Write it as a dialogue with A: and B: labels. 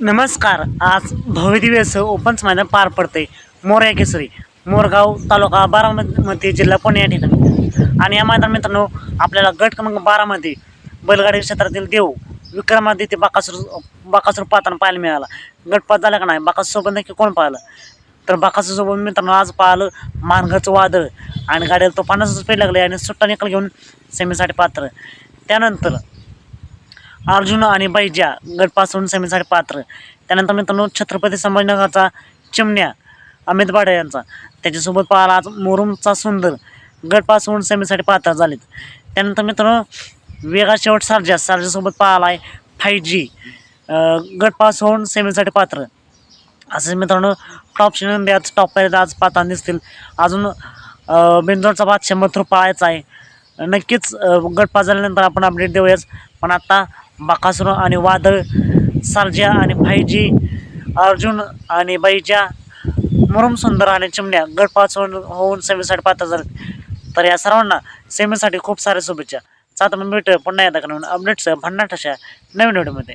A: नमस्कार. आज भव्यदिव्य ओपन्स मैदान पार पडते मोर्या केसरी मोरगाव तालुका बारामती जिल्हा पुणे या ठिकाणी. आणि या मैदान मित्रांनो आपल्याला गट क्रमांक बारामध्ये बैलगाडी क्षेत्रातील देव विक्रमादित्य बाकासूर बाकासूर पाहताना पाहायला मिळाला. गटपात झाला का नाही? बाकासूरसोबत नक्की कोण पाहिलं? तर बाकासूरसोबत मित्रांनो आज पाहिलं मानगाचं वादळ. आणि गाडीला तो पन्नास रुपये लागले आणि सुट्टा निकाल घेऊन सेमीसाठी पात्र. त्यानंतर अर्जुन आणि बैजा गटपासून सेमीसाठी पात्र. त्यानंतर मित्रांनो छत्रपती संभाजीनगरचा चिमण्या अमित बाडे यांचा. त्याच्यासोबत पाहिला आज मोरुमचा सुंदर गटपासून सेमीसाठी पात्र झालेत. त्यानंतर मित्रांनो वेगा शेवट सारजा. सारजासोबत पाहिला आहे फाय जी गटपासून सेमीसाठी पात्र. असेच मित्रांनो टॉप शिनंदे आज टॉप पाहिजे आज पात्र दिसतील. अजून बेंजोडचा भात शंभर थ्रू पाळायचा आहे. नक्कीच गटपास झाल्यानंतर आपण अपडेट देऊयाच पण आत्ता बाकासुर आणि वादळ सारजा आणि भाईजी अर्जुन आणि बैजा मुरुम सुंदर आणि चिमण्या गटपाच होऊन होऊन सेमीसाठी पात्र झाले तर या सर्वांना सेमीसाठी खूप साऱ्या शुभेच्छा. चालतं मग भेटूया. पुन्हा एकदा करून अपडेट्स भन्नाट अशा नवीन व्हिडिओमध्ये